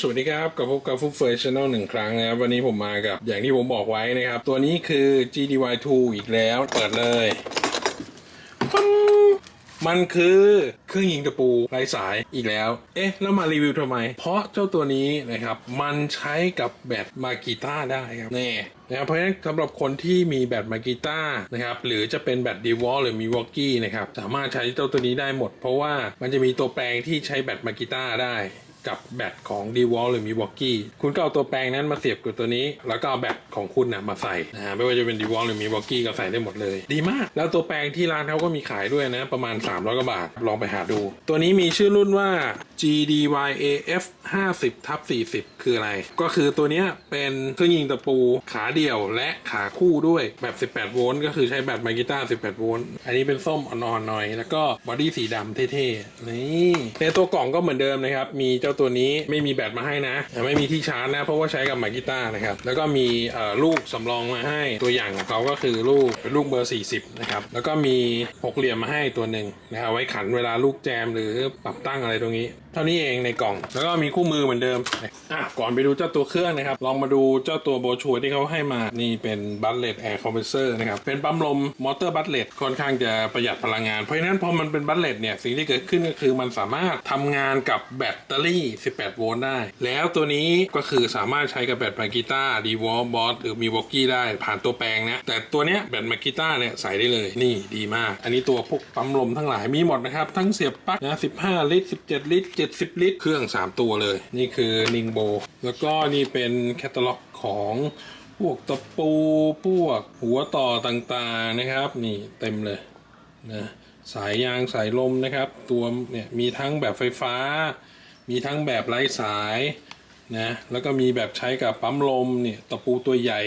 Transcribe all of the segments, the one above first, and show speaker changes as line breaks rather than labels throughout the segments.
สวัสดีครับกับพบกับฟุกเฟย์ช n แนลหนึ่งครั้งนะครับ วันนี้ผมมากับ อย่างที่ผมบอกไว้นะครับ ตัวนี้คือ GDY2 อีกแล้ว เปิดเลยมันคือเครื่องยิงตะปูไร้สายอีกแล้ว เอ๊ะ แล้วมารีวิวทำไม เพราะเจ้าตัวนี้นะครับ มันใช้กับแบตมากีต้าได้ครับแน่นะครับเพราะฉะนั้นสำหรับคนที่มีแบตมากีต้านะครับหรือจะเป็นแบตดีวอลหรือมีวอกกี้นะครับสามารถใช้เจ้าตัวนี้ได้หมด เพราะว่ามันจะมีตัวแปลงที่ใช้แบตมากีต้าได้ กับแบตของ d w a l หรือ Milwaukee คุณก็เอาตัวแปลงนั้นมาเสียบกับตัวนี้ แล้วก็เอาแบตของคุณนะมาใส่นะฮะไม่ว่าจะเป็น d w a l หรือ Milwaukee ก็ใส่ได้หมดเลย ดีมาก แล้วตัวแปลงที่ร้านเขาก็มีขายด้วยนะ ประมาณ 300กว่าบาทลองไปหาดู ตัวนี้มีชื่อรุ่นว่า GDYAF 50ทับ40 คืออะไร ก็คือตัวนี้เป็นเครื่องยิงตะปูขาเดี่ยวและขาคู่ด้วยแบบ 18 โวลต์ก็คือใช้แบตมากิต้า 18 โวลต์อันนี้เป็นส้มอ่อนๆหน่อย แล้วก็บอดี้สีดำเท่ๆนี่ในตัวกล่องก็เหมือนเดิมนะครับมีเจ้าตัวนี้ไม่มีแบตมาให้นะ ไม่มีที่ชาร์จนะ เพราะว่าใช้กับมากิต้านะครับ แล้วก็มีลูกสำรองมาให้ตัวอย่างของเขาก็คือลูกเป็นลูกเบอร์ 40 นะครับ แล้วก็มีหกเหลี่ยมมาให้ตัวหนึ่งนะครับไว้ขันเวลาลูกแจมหรือปรับตั้งอะไรตรงนี้ เท่านี้เองในกล่อง แล้วก็มีคู่มือเหมือนเดิมอะก่อนไปดูเจ้าตัวเครื่องนะครับ ลองมาดูเจ้าตัวโบชัวที่เขาให้มา นี่เป็นบัตเลตแอร์คอมเพรสเซอร์นะครับ เป็นปั๊มลมมอเตอร์บัตเลตค่อนข้างจะประหยัดพลังงาน เพราะฉะนั้นพอมันเป็นบัตเลตเนี่ย สิ่งที่เกิดขึ้นก็คือมันสามารถทำงานกับแบตเตอรี่ 18 โวลต์ได้ แล้วตัวนี้ก็คือสามารถใช้กับแบตมากีต้าดีวอลบอสหรือมีวอกกี้ได้ผ่านตัวแปลงนะ แต่ตัวเนี้ยแบตมากีต้าเนี่ยใส่ได้เลย นี่ดีมาก อันนี้ตัวพวกปั๊มลมทั้งหลายมีหมดนะครับ ทั้งเสียบปลั๊กนะ15 ลิตร 17 ลิตร70 ลิตร เครื่อง 3 ตัวเลย นี่คือนิงโบ แล้วก็นี่เป็นแคตตาล็อกของพวกตะปูพวกหัวต่อต่างๆนะครับ นี่เต็มเลยนะสายยางสายลมนะครับ ตัวเนี่ยมีทั้งแบบไฟฟ้า มีทั้งแบบไร้สายนะแล้วก็มีแบบใช้กับปั๊มลมเนี่ยตะปูตัวใหญ่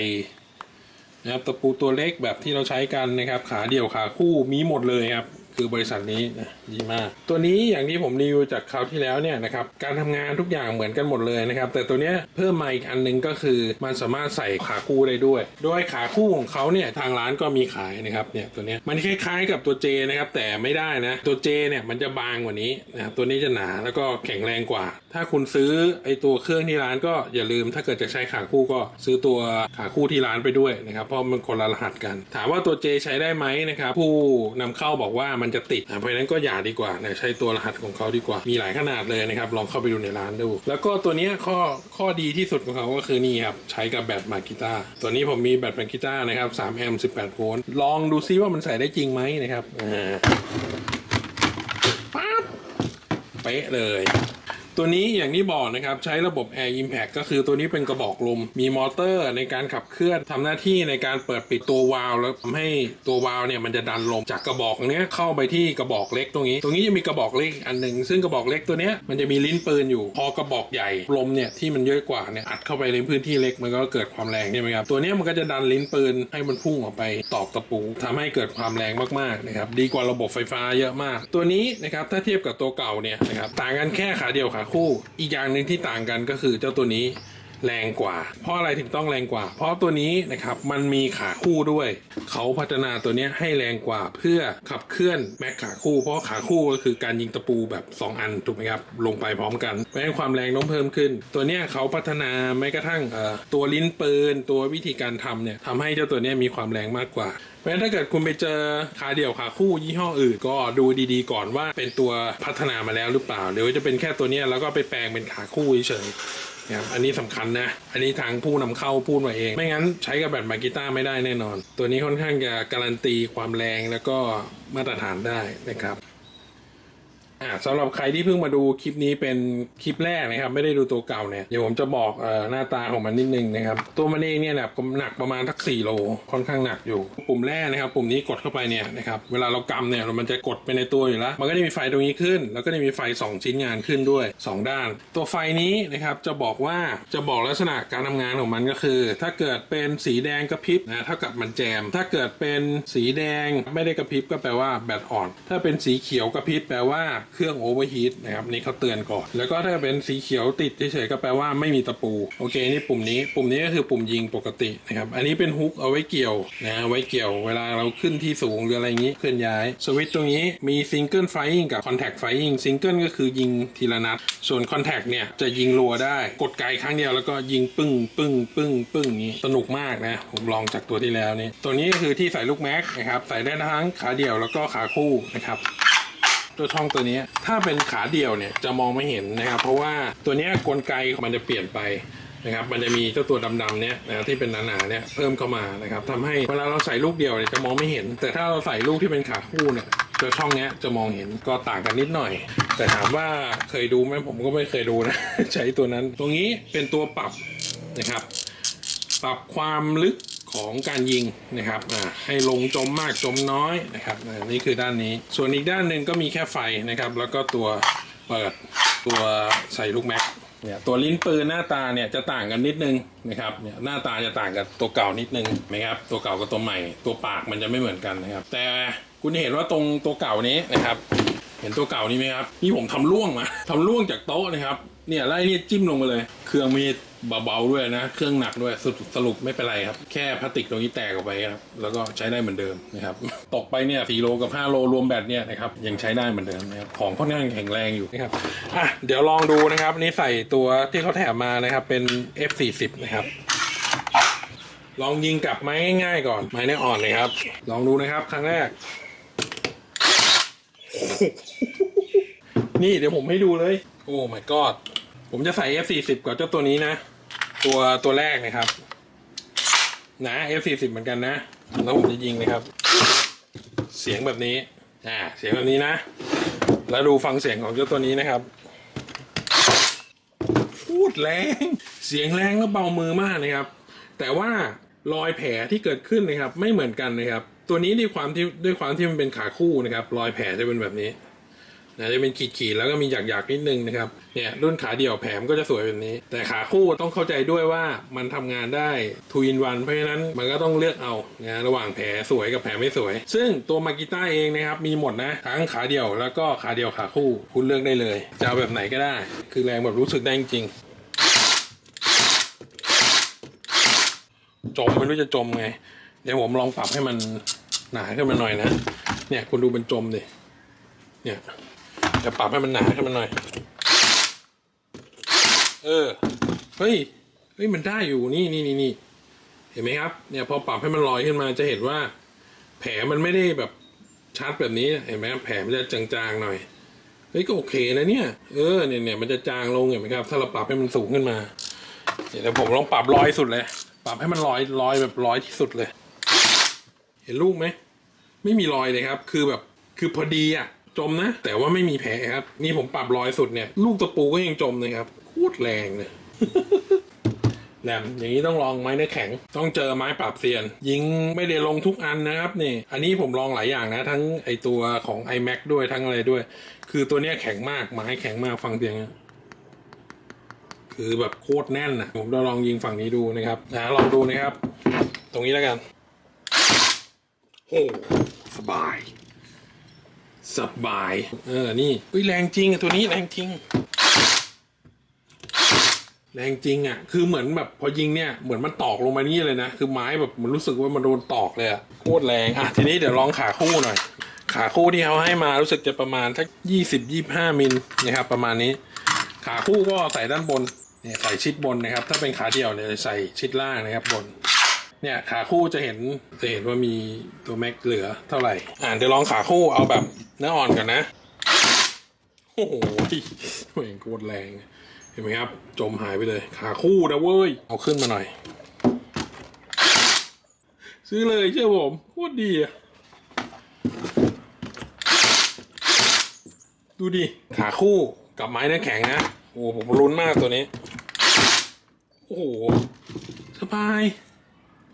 นะครับตะปูตัวเล็กแบบที่เราใช้กันนะครับ ขาเดี่ยวขาคู่มีหมดเลยครับ คือบริษัทนี้นะดีมาก ตัวนี้อย่างที่ผมรีวิวจากคราวที่แล้วเนี่ยนะครับการทำงานทุกอย่างเหมือนกันหมดเลยนะครับ แต่ตัวนี้เพิ่มมาอีกอันหนึงก็คือมันสามารถใส่ขาคู่ได้ด้วย โดยขาคู่ของเขาเนี่ยทางร้านก็มีขายนะครับเนี่ยตัวนี้มันคล้ายๆกับตัวเจนะครับแต่ไม่ได้นะตัวเจเนี่ยมันจะบางกว่านี้นะครับตัวนี้จะหนาแล้วก็แข็งแรงกว่า ถ้าคุณซื้อไอตัวเครื่องที่ร้านก็อย่าลืม ถ้าเกิดจะใช้ขาคู่ก็ซื้อตัวขาคู่ที่ร้านไปด้วยนะครับเพราะมันคนละรหัสกัน ถามว่าตัวเจใช้ได้ไหมนะครับผู้นำเข้าบอกว่ามันจะติดเพราะฉะนั้นก็อย่าดีกว่านะใช้ตัวรหัสของเขาดีกว่า มีหลายขนาดเลยนะครับ ลองเข้าไปดูในร้านดู แล้วก็ตัวนี้ข้อข้อดีที่สุดของเขาก็คือนี่ครับ ใช้กับแบตมากีตาตัวนี้ผมมีแบตมากีตานะครับ3แอมป์18โวลต์ลองดูซิว่ามันใส่ได้จริงไหมนะครับอ่าปั๊บเป๊ะเลย ตัวนี้อย่างที่บอกนะครับใช้ระบบ Air Impact ก็คือตัวนี้เป็นกระบอกลม มีมอเตอร์ในการขับเคลื่อนทำหน้าที่ในการเปิดปิดตัววาล์วแล้วทำให้ตัววาล์วเนี่ยมันจะดันลมจากกระบอกเนี้ยเข้าไปที่กระบอกเล็กตรงนี้ ตรงนี้จะมีกระบอกเล็กอันหนึ่งซึ่งกระบอกเล็กตัวเนี้ยมันจะมีลิ้นปืนอยู่ พอกระบอกใหญ่ลมเนี่ยที่มันเยอะกว่าเนี่ยอัดเข้าไปในพื้นที่เล็กมันก็เกิดความแรงใช่ไหมครับตัวนี้มันก็จะดันลิ้นปืนให้มันพุ่งออกไปตอกตะปูทำให้เกิดความแรงมากๆนะครับดีกว่าระบบไฟฟ้าเยอะมาก ตัวนี้นะครับถ้าเทียบกับตัวเก่าเนี่ยนะครับต่างกันแค่ขาเดียวขาคู่ อีกอย่างหนึ่งที่ต่างกันก็คือเจ้าตัวนี้ แรงกว่า เพราะอะไรถึงต้องแรงกว่า เพราะตัวนี้นะครับมันมีขาคู่ด้วย เขาพัฒนาตัวนี้ให้แรงกว่าเพื่อขับเคลื่อนแม็กขาคู่ เพราะขาคู่ก็คือการยิงตะปูแบบ 2 อันถูกไหมครับลงไปพร้อมกันเพราะความแรงต้องเพิ่มขึ้น ตัวนี้เขาพัฒนาแม้กระทั่งตัวลิ้นปืนตัววิธีการทำเนี่ยทำให้เจ้าตัวนี้มีความแรงมากกว่าเพราะฉะนั้นถ้าเกิดคุณไปเจอขาเดี่ยวขาคู่ยี่ห้ออื่นก็ดูดีๆ ก่อนว่าเป็นตัวพัฒนามาแล้วหรือเปล่าหรือว่าจะเป็นแค่ตัวนี้แล้วก็ไปแปลงเป็นขาคู่เฉย นะครับอันนี้สำคัญนะ อันนี้ทางผู้นำเข้าพูดมาเอง ไม่งั้นใช้กับแบตมากีต้าไม่ได้แน่นอน ตัวนี้ค่อนข้างจะการันตีความแรงแล้วก็มาตรฐานได้นะครับ อ่าสำหรับใครที่เพิ่งมาดูคลิปนี้เป็นคลิปแรกนะครับ ไม่ได้ดูตัวเก่าเนี่ยเดี๋ยวผมจะบอกเอ่อหน้าตาของมันนิดนึงนะครับตัวมันเองเนี่ยหนักหนักประมาณทัก4โลค่อนข้างหนักอยู่ ปุ่มแรกนะครับ ปุ่มนี้กดเข้าไปเนี่ยนะครับเวลาเรากำเนี่ยมันจะกดไปในตัวอยู่แล้ว มันก็จะมีไฟตรงนี้ขึ้น แล้วก็จะมีไฟ 2 ชิ้นงานขึ้นด้วย 2 ด้าน ตัวไฟนี้นะครับจะบอกว่าจะบอกลักษณะการทำงานของมันก็คือ ถ้าเกิดเป็นสีแดงกระพริบนะเท่ากับมันแจม ถ้าเกิดเป็นสีแดงไม่ได้กระพริบก็แปลว่าแบตอ่อน ถ้าเป็นสีเขียวกระพริบแปลว่าเครื่องโอเวอร์ฮีทนะครับนี่เขาเตือนก่อน แล้วก็ถ้าเป็นสีเขียวติดเฉยๆก็แปลว่าไม่มีตะปู โอเคนี่ปุ่มนี้ ปุ่มนี้ก็คือปุ่มยิงปกตินะครับอันนี้เป็นฮุกเอาไว้เกี่ยวนะไว้เกี่ยวเวลาเราขึ้นที่สูงหรืออะไรอย่างนี้เคลื่อนย้าย สวิตช์ตรงนี้มีซิงเกิลไฟ i ิ g กับคอนแทคไฟ i ิ g ซิงเกิลก็คือยิงทีละนัด ส่วนคอนแทคเนี่ยจะยิงรัวได้กดไกครั้งเดียวแล้วก็ยิงปึ้งปึ้งปึ้งปึ้งอย่างนี้สนุกมากนะผมลองจากตัวที่แล้วนี่ตัวนี้ก็คือที่ใส่ลูกแม็กนะครับใส่ได้ทั้งขาเดี่ยวแล้วก็ขาคู่นะครับ ตัวช่องตัวนี้ถ้าเป็นขาเดี่ยวเนี่ยจะมองไม่เห็นนะครับ เพราะว่าตัวนี้กลไกมันจะเปลี่ยนไปนะครับมันจะมีเจ้าตัวดำๆเนี่ยนะที่เป็นหนาๆเนี่ยเพิ่มเข้ามานะครับทำให้เวลาเราใส่ลูกเดียวเนี่ยจะมองไม่เห็น แต่ถ้าเราใส่ลูกที่เป็นขาคู่เนี่ยตัวช่องเนี้ยจะมองเห็นก็ต่างกันนิดหน่อย แต่ถามว่าเคยดูไหมผมก็ไม่เคยดูนะ ใช้ตัวนั้น ตรงนี้เป็นตัวปรับนะครับ ปรับความลึก ของการยิงนะครับให้ลงจมมากจมน้อยนะครับนี่คือด้านนี้ ส่วนอีกด้านหนึ่งก็มีแค่ไฟนะครับ แล้วก็ตัวเปิดตัวใส่ลูกแม็กเนี่ยตัวลิ้นปืนหน้าตาเนี่ยจะต่างกันนิดนึงนะครับเนี่ยหน้าตาจะต่างกับตัวเก่านิดนึงนะครับตัวเก่ากับตัวใหม่ ตัวปากมันจะไม่เหมือนกันนะครับ แต่คุณเห็นว่าตรงตัวเก่านี้นะครับ เห็นตัวเก่านี่ไหมครับนี่ผมทำล่วงมาทำล่วงจากโต๊ะนะครับเนี่ยไล่นี่จิ้มลงมาเลย เครื่องมีเบาๆด้วยนะ เครื่องหนักด้วยสรุปสรุปไม่เป็นไรครับ แค่พลาสติกตรงนี้แตกออกไปครับ แล้วก็ใช้ได้เหมือนเดิมนะครับ ตกไปเนี่ย4โลกับ 5 โลรวมแบตเนี่ยนะครับ ยังใช้ได้เหมือนเดิมนะครับ ของค่อนข้างแข็งแรงอยู่นะครับ อะ เดี๋ยวลองดูนะครับ นี่ใส่ตัวที่เขาแถมมานะครับ เป็น F40 นะครับ ลองยิงกลับไม้ง่ายๆก่อน ไม้เนื้ออ่อนเลยครับ ลองดูนะครับ ครั้งแรก นี่เดี๋ยวผมให้ดูเลย โอ้ my god ผมจะใส่ F40 กับเจ้าตัวนี้นะ ตัวตัวแรกนะครับ นะ F40 เหมือนกันนะ แล้วผมจะยิงนะครับ เสียงแบบนี้ อ่า เสียงแบบนี้นะ แล้วดูฟังเสียงของเจ้าตัวนี้นะครับพูดแรง เสียงแรงและเบามือมากนะครับ แต่ว่ารอยแผลที่เกิดขึ้นนะครับ ไม่เหมือนกันนะครับ ตัวนี้ด้วยความที่ด้วยความที่มันเป็นขาคู่นะครับรอยแผลจะเป็นแบบนี้นะจะเป็นขีดๆแล้วก็มีหยักๆนิดนึงนะครับเนี่ยรุ่นขาเดี่ยวแผลมนก็จะสวยแบบนี้ แต่ขาคู่ต้องเข้าใจด้วยว่ามันทำงานได้ทูอินวันเพราะฉะนั้นมันก็ต้องเลือกเอานะระหว่างแผลสวยกับแผลไม่สวย ซึ่งตัวมากิต้าเองนะครับมีหมดนะทั้งขาเดี่ยวแล้วก็ขาเดี่ยวขาคู่คุณเลือกได้เลยจะเอาแบบไหนก็ได้ คือแรงแบบรู้สึกได้จริงจมไม่รู้จะจมไง เดี๋ยวผมลองปรับให้มัน หนาขึ้นมาหน่อยนะ เนี่ยคุณดูเป็นจมดิเนี่ยจะปรับให้มันหนาขึ้นมาหน่อย เออ เฮ้ย เฮ้ยมันได้อยู่นี่นี่นี่นี่เห็นไหมครับ เนี่ยพอปรับให้มันลอยขึ้นมาจะเห็นว่า แผลมันไม่ได้แบบชัดแบบนี้ เห็นไหมครับแผลมันจะจางๆหน่อยเฮ้ยก็โอเคนะเนี่ย เออเนี่ยเนี่ยมันจะจางลงเห็นไหมครับ ถ้าเราปรับให้มันสูงขึ้นมา เดี๋ยวผมลองปรับร้อยสุดเลย ปรับให้มันร้อยร้อยแบบร้อยที่สุดเลย เห็นลูกไหมไม่มีรอยเลยครับ คือแบบคือพอดีอะจมนะ แต่ว่าไม่มีแผลครับ นี่ผมปรับรอยสุดเนี่ย ลูกตะปูก็ยังจมเลยครับโคตรแรงเลยแหลมอย่างนี้ต้องลองไม้เนื้อแข็ง ต้องเจอไม้ปราบเซียน ยิงไม่ได้ลงทุกอันนะครับนี่ อันนี้ผมลองหลายอย่างนะ ทั้งไอตัวของ iMac ด้วยทั้งอะไรด้วย คือตัวเนี้ยแข็งมากไม้แข็งมากฟังเสียงอะคือแบบโคตรแน่นนะผมจะลองยิงฝั่งนี้ดูนะครับนะลองดูนะครับ ตรงนี้แล้วกัน โอ้สบาย สบาย เออ นี่อุ้ยแรงจริงอะตัวนี้แรงจริง แรงจริงอะคือเหมือนแบบพอยิงเนี่ย เหมือนมันตอกลงมานี่เลยนะ คือไม้แบบมันรู้สึกว่ามันโดนตอกเลยอะโคตรแรง อะ ทีนี้เดี๋ยวลองขาคู่หน่อย ขาคู่ที่เขาให้มารู้สึกจะประมาณทักยี่สิบยี่ห้ามิลนะครับ ประมาณนี้ ขาคู่ก็ใส่ด้านบนเนี่ยใส่ชิดบนนะครับ ถ้าเป็นขาเดี่ยวเนี่ยใส่ชิดล่างนะครับบน เนี่ยขาคู่จะเห็นจะเห็นว่ามีตัวแม็กเหลือเท่าไหร่ อ่าเดี๋ยวลองขาคู่เอาแบบเนื้ออ่อนก่อนนะ โอ้โหแม่งโคตรแรง เห็นไหมครับ จมหายไปเลย ขาคู่นะเว้ย เอาขึ้นมาหน่อย ซื้อเลยเชื่อผมโคตรดีอะดูดิ ขาคู่กับไม้เนื้อแข็งนะ โอ้โหผมลุ้นมากตัวนี้ โอ้โห สบายพ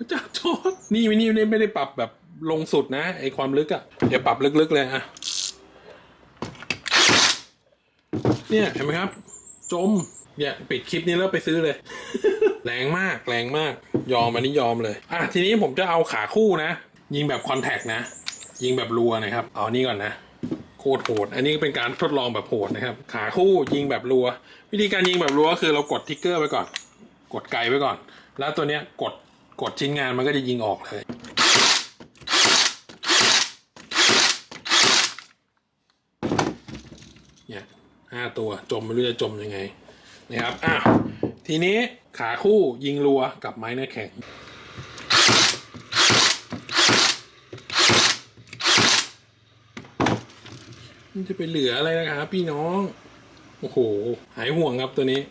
ระจ้าจอดนี่ไม่นี่ไม่ได้ไม่ได้ปรับแบบลงสุดนะไอความลึกอะ่ะเดี๋ยวปรับลึกๆเลยอะเนี่ยเห็นไหมครับ จมเนี่ยปิดคลิปนี้แล้วไปซื้อเลย แรงมากแรงมากยอมอันนี้ยอมเลย อะทีนี้ผมจะเอาขาคู่นะ ยิงแบบคอนแทคนะ ยิงแบบรัวนะครับเอานี่ก่อนนะโคตรโหด อันนี้เป็นการทดลองแบบโหดนะครับ ขาคู่ยิงแบบรัว วิธีการยิงแบบรัวก็คือเรากดทิกเกอร์ไว้ก่อน กดไกลไว้ก่อน แล้วตัวเนี้ยกด กดชิ้นงานมันก็จะยิงออกเลย เนี่ยห้าตัวจมไม่รู้จะจมยังไงนะครับอะทีนี้ขาคู่ยิงรัวกับไม้เนื้อแข็งมันจะไปเหลืออะไรนะครับพี่น้อง โอ้โห หายห่วงครับตัวนี้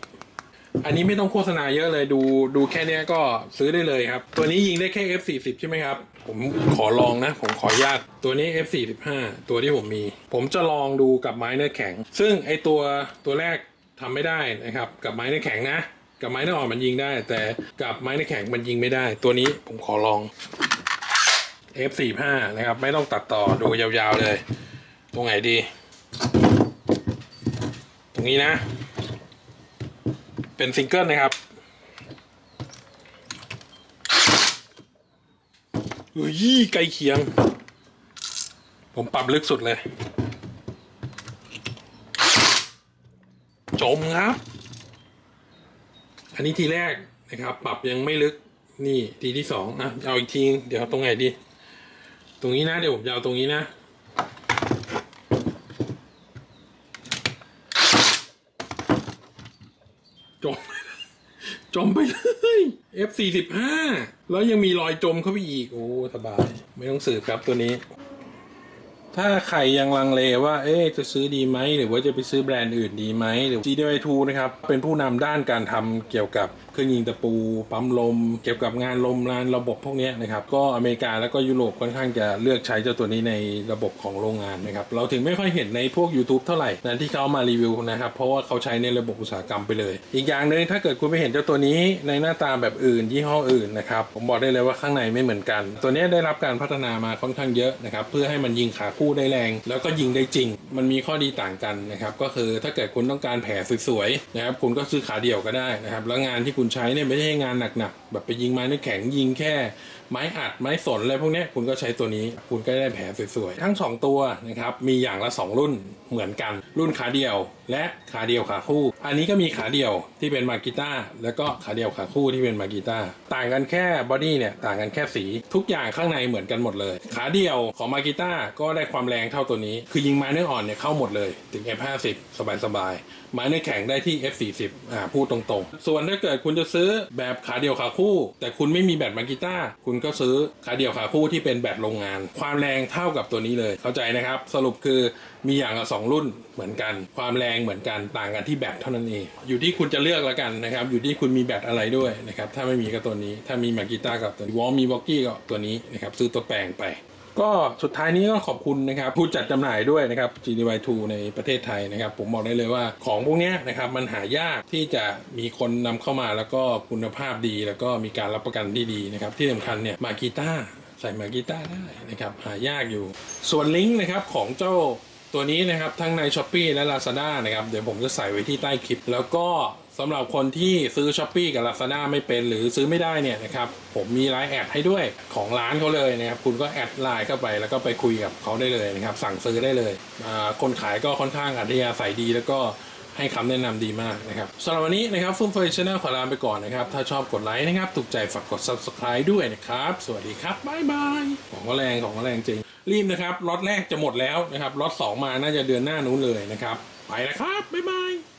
อันนี้ไม่ต้องโฆษณาเยอะเลยดูดูแค่เนี้ยก็ซื้อได้เลยครับ ตัวนี้ยิงได้แค่ F40 ใช่ไหมครับ ผมขอลองนะ ผมขออนุญาตตัวนี้ F45 ตัวที่ผมมี ผมจะลองดูกับไม้เนื้อแข็ง ซึ่งไอตัวตัวแรกทำไม่ได้นะครับ กับไม้เนื้อแข็งนะ กับไม้เนื้ออ่อนมันยิงได้ แต่กับไม้เนื้อแข็งมันยิงไม่ได้ ตัวนี้ผมขอลอง F45 นะครับ ไม่ต้องตัดต่อดูยาวๆเลย ตรงไหนดี ตรงนี้นะ เป็นซิงเกิลนะครับเฮ้ยใกลเคียง ผมปรับลึกสุดเลย จมครับ อันนี้ทีแรกนะครับ ปรับยังไม่ลึกนี่ทีที่สองอะเอาอีกทีเดี๋ยวตรงไหนดี ตรงนี้นะเดี๋ยวผมจะเอาตรงนี้นะ จม จมไปเลย F45 แล้วยังมีรอยจมเข้าไปอีก โอ้สบาย ไม่ต้องสืบครับตัวนี้ ถ้าใครยังลังเลว่า เอ๊ะจะซื้อดีไหม หรือว่าจะไปซื้อแบรนด์อื่นดีไหมหรือ GDI2 นะครับ เป็นผู้นำด้านการทำเกี่ยวกับเครื่องยิงตะปู ปั๊มลม เกี่ยวกับงานลมรานระบบพวกนี้นะครับ ก็อเมริกาแล้วก็ยุโรปค่อนข้างจะเลือกใช้เจ้าตัวนี้ในระบบของโรงงานนะครับ เราถึงไม่ค่อยเห็นในพวก YouTube เท่าไหร่นะที่เขาเอามารีวิวนะครับ เพราะว่าเขาใช้ในระบบอุตสาหกรรมไปเลย อีกอย่างหนึ่งถ้าเกิดคุณไปเห็นเจ้าตัวนี้ในหน้าตาแบบอื่นยี่ห้ออื่นนะครับผมบอกได้เลยว่าข้างในไม่เหมือนกัน ตัวนี้ได้รับการพัฒนามาค่อนข้างเยอะนะครับเพื่อให้มันยิงขาคู่ได้แรง แล้วก็ยิงได้จริง มันมีข้อดีต่างกันนะครับก็คือถ้าเกิดคุณต้องการแผลสวยๆนะครับคุณก็ซื้อขาเดี่ยวก็ได้นะครับแล้วงานที่คุณณใช้เนี่ยไม่ใช่งานหนักๆแบบไปยิงไม้นึกแข็งยิงแค่ ไม้อัดไม้สนอะไรพวกนี้คุณก็ใช้ตัวนี้คุณก็ได้แผลสวยๆทั้งสองตัวนะครับมีอย่างละสองรุ่นเหมือนกัน รุ่นขาเดียว และขาเดียวขาคู่ อันนี้ก็มีขาเดียวที่เป็นมากิต้าแล้วก็ขาเดียวขาคู่ที่เป็นมากิต้าต่างกันแค่บอดี้เนี่ยต่างกันแค่สีทุกอย่างข้างในเหมือนกันหมดเลย ขาเดียวของมากิต้าก็ได้ความแรงเท่าตัวนี้ คือยิงไม้เนื้ออ่อนเนี่ยเข้าหมดเลยถึง F50 สบายๆไม้เนื้อแข็งได้ที่ F40 อ่าพูดตรงๆ ส่วนถ้าเกิดคุณจะซื้อแบบขาเดี่ยวขาคู่ แต่คุณไม่มีแบตมากิต้าคุณก็ซื้อขาเดี่ยวขาคู่ที่เป็นแบตโรงงาน ความแรงเท่ากับตัวนี้เลย เข้าใจนะครับ สรุปคือมีอย่างละสองรุ่นเหมือนกัน ความแรงเหมือนกันต่างกันที่แบตเท่านั้นเอง อยู่ที่คุณจะเลือกแล้วกันนะครับ อยู่ที่คุณมีแบตอะไรด้วยนะครับถ้าไม่มีก็ตัวนี้ ถ้ามีมากิต้ากับตัววอลมีบ็อกกี้ก็ตัวนี้นะครับซื้อตัวแปลงไป ก็สุดท้ายนี้ก็ขอบคุณนะครับผู้จัดจำหน่ายด้วยนะครับ GDY2 ในประเทศไทยนะครับ ผมบอกได้เลยว่าของพวกนี้นะครับมันหายากที่จะมีคนนำเข้ามาแล้วก็คุณภาพดี แล้วก็มีการรับประกันที่ดีนะครับ ที่สำคัญเนี่ยมากีต้าใส่มากีต้าได้นะครับหายากอยู่ ส่วนลิงก์นะครับของเจ้าตัวนี้นะครับทั้งใน s h อ p e e และ Lazada นะครับเดี๋ยวผมจะใส่ไว้ที่ใต้คลิป แล้วก็ สำหรับคนที่ซื้อ s h อ p e e กับ Lazada ไม่เป็นหรือซื้อไม่ได้เนี่ยนะครับผมมีไลน์แอดให้ด้วยของร้านเขาเลยนะครับคุณก็แอดไลน์เข้าไปแล้วก็ไปคุยกับเขาได้เลยนะครับสั่งซื้อได้เลย คนขายก็ค่อนข้างอัธยาศัยดีแล้วก็ให้คำแนะนำดีมากนะครับสำหรับวันนี้นะครับฟุ่มเฟยชาแนลขอลาไปก่อนนะครับ ถ้าชอบกดไลค์นะครับ ถูกใจฝากกด subscribe ด้วยนะครับ สวัสดีครับบ๊ายบายของก็แรงของก็แรงจริง รีบนะครับล็อตแรกจะหมดแล้วนะครับล็อตสองมาน่าจะเดือนหน้านู้นเลยนะครับ ไปนะครับบ๊ายบาย